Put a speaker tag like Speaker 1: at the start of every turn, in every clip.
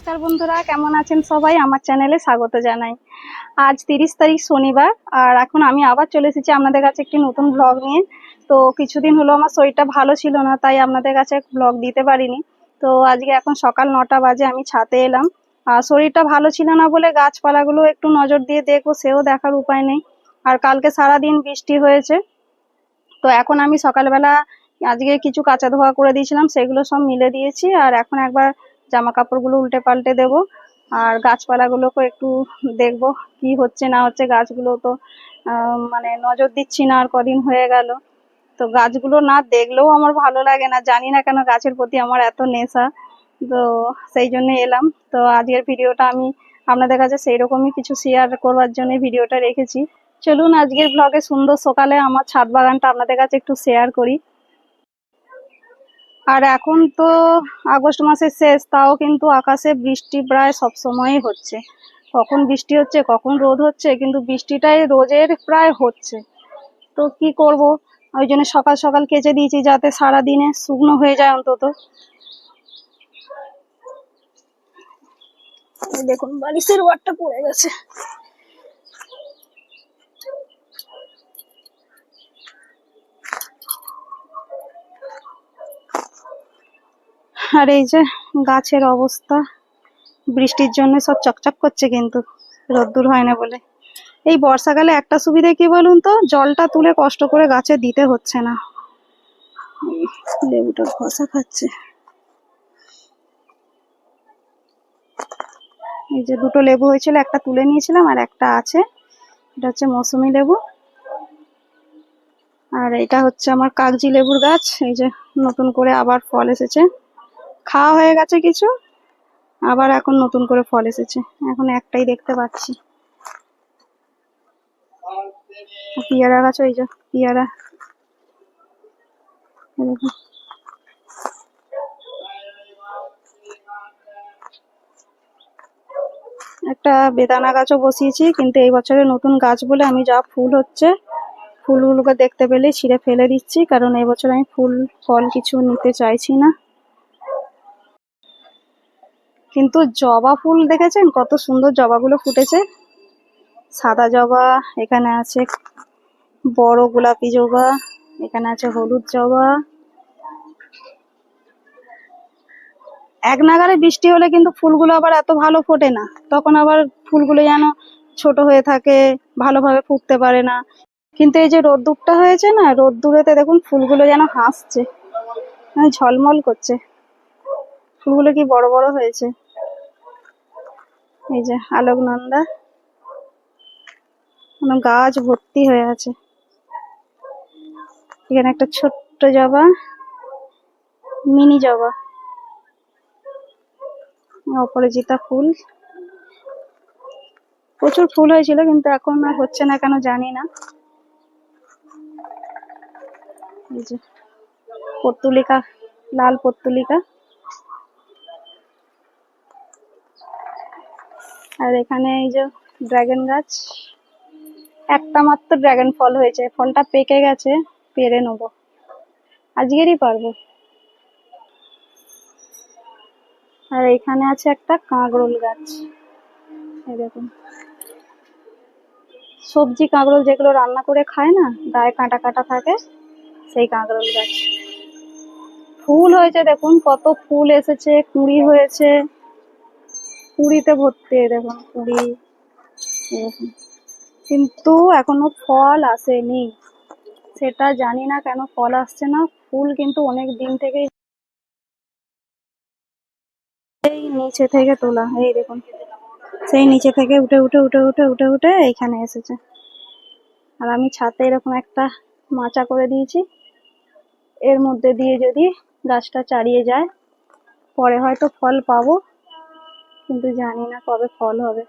Speaker 1: নমস্কার বন্ধুরা, কেমন আছেন সবাই? আমার চ্যানেলে স্বাগত জানাই। আজ তিরিশ তারিখ শনিবার, আর এখন আমি আবার চলে এসেছি আপনাদের কাছে একটি নতুন ব্লগ নিয়ে। তো কিছুদিন হলো আমার শরীরটা ভালো ছিল না, তাই আপনাদের কাছে ব্লগ দিতে পারিনি। তো আজকে এখন সকাল নটা বাজে, আমি ছাতে এলাম। আর শরীরটা ভালো ছিল না বলে গাছপালাগুলো একটু নজর দিয়ে দেখব, সেও দেখার উপায় নেই। আর কালকে সারাদিন বৃষ্টি হয়েছে। তো এখন আমি সকালবেলা আজকে কিছু কাঁচা ধোয়া করে দিয়েছিলাম, সেগুলো সব মিলে দিয়েছি। আর এখন একবার জামা কাপড়গুলো উল্টে পাল্টে দেবো। আর গাছপালাগুলোকে একটু দেখব কি হচ্ছে না হচ্ছে। গাছগুলো তো মানে নজর দিচ্ছি না, আর কদিন হয়ে গেল। তো গাছগুলো না দেখলেও আমার ভালো লাগে না। জানি না কেন গাছের প্রতি আমার এত নেশা। তো সেই জন্য এলাম। তো আজকের ভিডিওটা আমি আপনাদের কাছে সেই রকমই কিছু শেয়ার করবার জন্য ভিডিওটা রেখেছি। চলুন আজকের ব্লগে সুন্দর সকালে আমার ছাদ বাগানটা আপনাদের কাছে একটু শেয়ার করি। আর এখন তো আগস্ট মাসের শেষ, তাও কিন্তু আকাশে বৃষ্টি প্রায় সব সময়ই হচ্ছে। কখন বৃষ্টি হচ্ছে, কখন রোদ হচ্ছে, কিন্তু বৃষ্টিটাই রোজের প্রায় হচ্ছে। তো কি করব? ওই জন্য সকাল সকাল কেচে দিয়েছি যাতে সারা দিনে শুকনো হয়ে যায় অন্তত। দেখুন, বালিশের ওয়ারটা পড়ে গেছে। আর এই যে গাছের অবস্থা, বৃষ্টির জন্য সব চকচক করছে কিন্তু, রোদ্দুর হয় না বলে। এই বর্ষাকালে একটা সুবিধা কি বলুন তো? জলটা তুলে কষ্ট করে গাছে দিতে হচ্ছে না। লেবুটা ঘষা খাচ্ছে। এই যে দুটো লেবু হয়েছিল, একটা তুলে নিয়েছিলাম আর একটা আছে। এটা হচ্ছে মৌসুমি লেবু। আর এটা হচ্ছে আমার কাগজি লেবুর গাছ। এই যে নতুন করে আবার ফল এসেছে। খাওয়া হয়ে গেছে কিছু, আবার এখন নতুন করে ফল এসেছে। এখন একটাই দেখতে পাচ্ছি। পিয়ারা গাছ, ওই যে পিয়ারা। একটা বেদানা গাছও বসিয়েছি, কিন্তু এই বছরে নতুন গাছ বলে আমি যা ফুল হচ্ছে, ফুলগুলোকে দেখতে পেলে ছিঁড়ে ফেলে দিচ্ছি, কারণ এই বছর আমি ফুল, ফল কিছু নিতে চাইছি না। কিন্তু জবা ফুল দেখেছেন? কত সুন্দর জবাগুলো ফুটেছে। সাদা জবা, এখানে আছে বড় গোলাপি জবা, এখানে আছে হলুদ জবা। এক নাগারে বৃষ্টি হলে কিন্তু ফুলগুলো আবার এত ভালো ফোটে না। তখন আবার ফুলগুলো যেন ছোট হয়ে থাকে, ভালোভাবে ফুটতে পারে না। কিন্তু এই যে রোদ্দুরটা হয়েছে না, রোদ্দুরেতে দেখুন ফুলগুলো যেন হাসছে মানে ঝলমল করছে। ফুলগুলো কি বড় বড় হয়েছে? এই যে আলোকনন্দা। কোনো গাছ ভর্তি হয়ে আছে। এখানে একটা ছোট্ট জবা, মিনি জবা। অপরাজিতা ফুল। প্রচুর ফুল হয়েছিল, কিন্তু এখন আর হচ্ছে না, কেন জানি না। এই যে পর্তুলিকা, লাল পর্তুলিকা। আর এখানে এই যে ড্রাগন গাছ, একটা মাত্র ড্রাগন ফল হয়েছে। ফলটা পেকে গেছে, পেরে নেব। আজকেরই পারব। আর এখানে আছে একটা কাঁকরোল গাছ। এই দেখুন। সবজি কাঁকরোল যেগুলো রান্না করে খায় না, গায়ে কাঁটা কাঁটা থাকে, সেই কাঁকরোল গাছ। ফুল হয়েছে দেখুন, কত ফুল এসেছে, কুড়ি হয়েছে। কুড়িতে ভর্তি দেখুন এই কিন্তু এখনও ফল আসেনি। সেটা জানি না কেন ফল আসছে না। ফুল কিন্তু অনেক দিন থেকেই এই নিচে থেকে তোলা। এই দেখুন, সেই নিচে থেকে উঠে উঠে উঠে উঠে উঠে উঠে এইখানে এসেছে। আর আমি ছাতে এরকম একটা মাচা করে দিয়েছি। এর মধ্যে দিয়ে যদি গাছটা চারিয়ে যায়, পরে হয়তো ফল পাবো। কিন্তু জানি না কবে ফল হবে।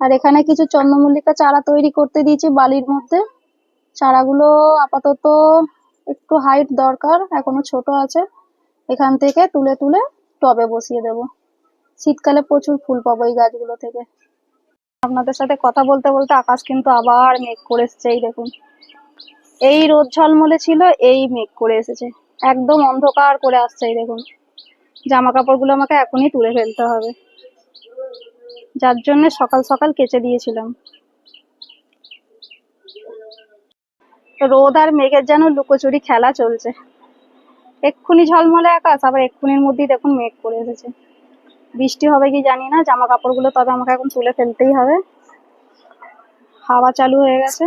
Speaker 1: আর এখানে কিছু চন্দ্রমল্লিকা চারা তৈরি করতে দিয়েছি বালির মধ্যে। চারাগুলো আপাতত একটু হাইট দরকার, এখনও ছোট আছে। এখান থেকে তুলে তুলে টবে বসিয়ে দেব। শীতকালে প্রচুর ফুল পাবো এই গাছগুলো থেকে। আপনাদের সাথে কথা বলতে বলতে আকাশ কিন্তু আবার মেঘ করে এসেছে, এই দেখুন। এই রোদ ঝলমলে ছিল, এই মেঘ করে এসেছে। একদম অন্ধকার করে আসছে, এই দেখুন। জামা কাপড়গুলো আমাকে এখনই তুলে ফেলতে হবে। যার জন্য সকাল সকাল কেচে দিয়েছিলাম। রোদ আর মেঘের যেন লুকোচুরি খেলা চলছে। এক্ষুনি ঝলমলে আকাশ, আবার এক্ষুনির মধ্যেই দেখুন মেঘ করে এসেছে। বৃষ্টি হবে কি জানি না জামা কাপড়গুলো তবে আমাকে এখন তুলে ফেলতেই হবে। হাওয়া চালু হয়ে গেছে।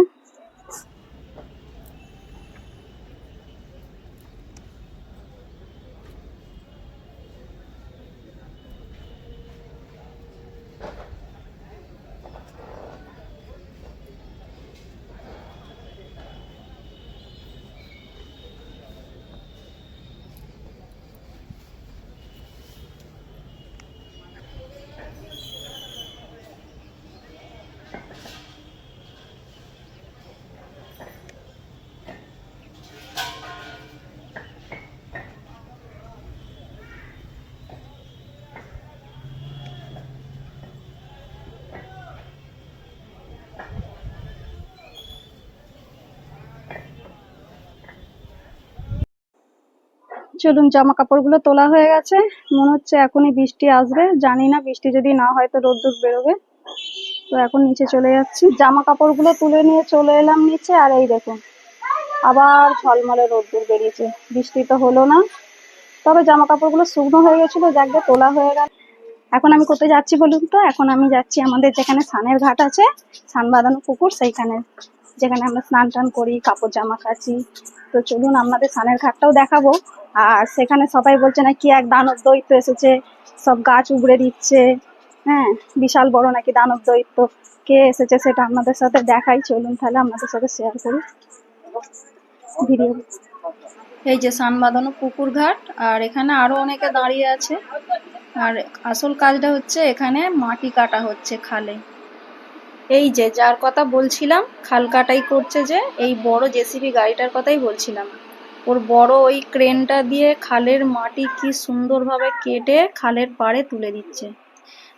Speaker 1: চলুন জামা কাপড়গুলো তোলা হয়ে গেছে। মনে হচ্ছে এখনই বৃষ্টি আসবে। জানি না, বৃষ্টি যদি না হয় তো রোদ্দুর বেরোবে। তো এখন নিচে চলে যাচ্ছি। জামা কাপড়গুলো তুলে নিয়ে চলে এলাম নিচে, আর এই দেখুন, আবার ঝলমলে রোদ্দুর বেরিয়েছে। বৃষ্টি তো হলো না। তবে জামা কাপড়গুলো শুকনো হয়ে গেছিল, যাকে তোলা হয়ে গেল। এখন আমি কোথায় যাচ্ছি বলুন তো? এখন আমি যাচ্ছি আমাদের যেখানে স্নানের ঘাট আছে স্নান বাঁধানো পুকুর সেইখানে। যেখানে আমরা স্নান টান করি, কাপড় জামা কাচি। তো চলুন আপনাদের স্নানের ঘাটটাও দেখাবো। আর সেখানে সবাই বলছে না কি এক দানব দৈত্য এসেছে, সব গাছ উগড়ে দিচ্ছে। হ্যাঁ বিশাল বড় নাকি দানব দৈত্য। কে এসেছে সেটা আপনাদের সাথে দেখাই, চলুন তাহলে আপনাদের সাথে শেয়ার করি। ভিডিও। এই যে সান বাঁধানো পুকুর ঘাট আর এখানে আরও অনেকে দাঁড়িয়ে আছে। আর আসল কাজটা হচ্ছে এখানে মাটি কাটা হচ্ছে খালে। এই যে, যার কথা বলছিলাম, খাল কাটাই করছে যে, এই বড় জেসিবি গাড়িটার কথাই বলছিলাম। ওর বড় ওই ক্রেনটা দিয়ে খালের মাটি কি সুন্দরভাবে কেটে খালের পাড়ে তুলে দিচ্ছে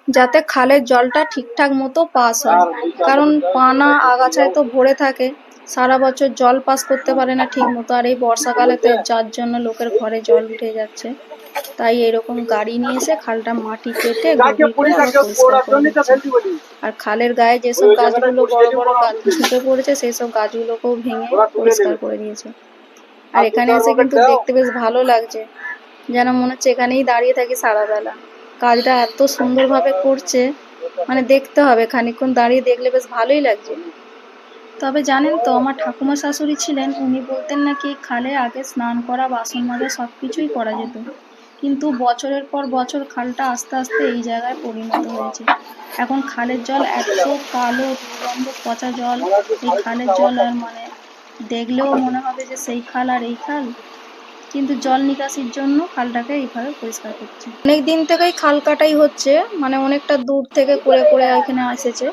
Speaker 1: যাতে খালের জলটা ঠিকঠাক মতো পাস হয়। কারণ পানা আগাছায় তো ভরে থাকে সারা বছর জল পাস করতে পারে না ঠিক মতো। আর এই বর্ষাকালে তো যার জন্য লোকের ঘরে জল উঠে যাচ্ছে তাই এরকম গাড়ি নিয়ে এসে খালটা মাটি কেটে। আর খালের গায়ে যেসব গাছগুলো বড় বড় গাছ ঝুঁকে পড়েছে সেই সব গাছগুলোকেও ভেঙে পরিষ্কার করে দিয়েছে। আর এখানে এসে কিন্তু দেখতে বেশ ভালো লাগছে। যেন মনে হচ্ছে এখানেই দাঁড়িয়ে থাকি সারাবেলা। কাজটা এত সুন্দরভাবে করছে মানে দেখতে হবে খানিকক্ষণ দাঁড়িয়ে দেখলে বেশ ভালোই লাগছে। তবে জানেন তো আমার ঠাকুমা শাশুড়ি ছিলেন উনি বলতেন নাকি খালে আগে স্নান করা বাসন মাজা সব কিছুই করা যেত। কিন্তু বছরের পর বছর খালটা আস্তে আস্তে এই জায়গায় পরিণত হয়েছে। এখন খালের জল এত কালো দুর্গন্ধ পচা জল এই খালের জল আর মানে দেখলেও মনে হবে যে সেই খাল আর এই খাল, কিন্তু জল নিকাশির জন্য খালটাকে এইভাবে পরিষ্কার করছে। অনেক দিন থেকেই খাল কাটাই হচ্ছে মানে অনেকটা দূর থেকে করে করে এখানে এসেছে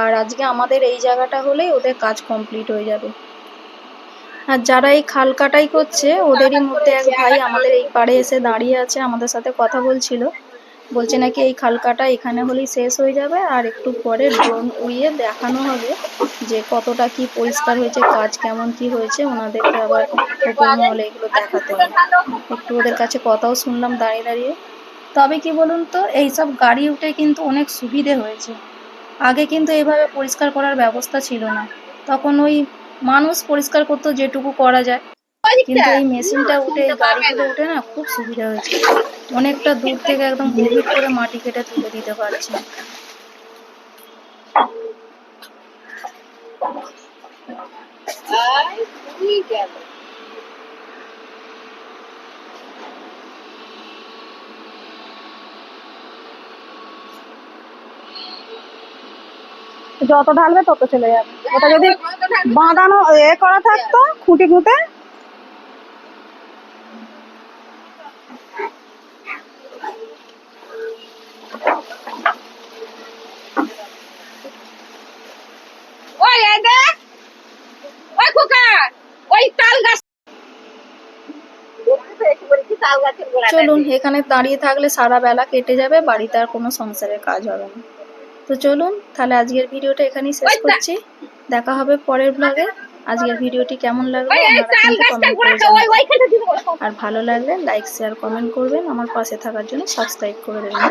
Speaker 1: আর আজকে আমাদের এই জায়গাটা হলেই ওদের কাজ কমপ্লিট হয়ে যাবে। আর যারা এই খাল কাটাই করছে, ওদেরই মধ্যে এক ভাই আমাদের এই পাড়ে এসে দাঁড়িয়ে আছে, আমাদের সাথে কথা বলছিল। বলছে নাকি এই খালকাটা এখানে হলেই শেষ হয়ে যাবে আর একটু পরে ড্রোন উড়িয়ে দেখানো হবে যে কতটা কি পরিষ্কার হয়েছে, কাজ কেমন কি হয়েছে, ওনাদেরকে আবার মহলে এগুলো দেখাতে হবে। একটু ওদের কাছে কথাও শুনলাম দাঁড়িয়ে দাঁড়িয়ে। তবে কি বলুন তো, এইসব গাড়ি উঠে কিন্তু অনেক সুবিধে হয়েছে। আগে কিন্তু এভাবে পরিষ্কার করার ব্যবস্থা ছিল না। তখন ওই মানুষ পরিষ্কার করতো যেটুকু করা যায়। কিন্তু এই মেশিনটা উঠে এই গাড়িগুলো উঠে না খুব সুবিধা হয়েছে। অনেকটা দূর থেকে একদম গভীর করে মাটি কেটে তুলে দিতে পারছে। যত ঢালবে তত চলে যাবে। ওটা যদি বাঁধানো এ করা থাকতো খুঁটি খুঁটে
Speaker 2: ওই এই দেখ ওই খোকা ওই তাল গাছ
Speaker 1: চলুন এখানে দাঁড়িয়ে থাকলে সারা বেলা কেটে যাবে বাড়িতে আর কোনো সংসারের কাজ হবে না। তো চলুন তাহলে আজকের ভিডিওটা এখানেই শেষ করছি। দেখা হবে পরের ব্লগে আজকের ভিডিওটি কেমন লাগল কমেন্ট করে আর ভালো লাগলে লাইক শেয়ার কমেন্ট করবেন। আমার পাশে থাকার জন্য সাবস্ক্রাইব করে দেবেন।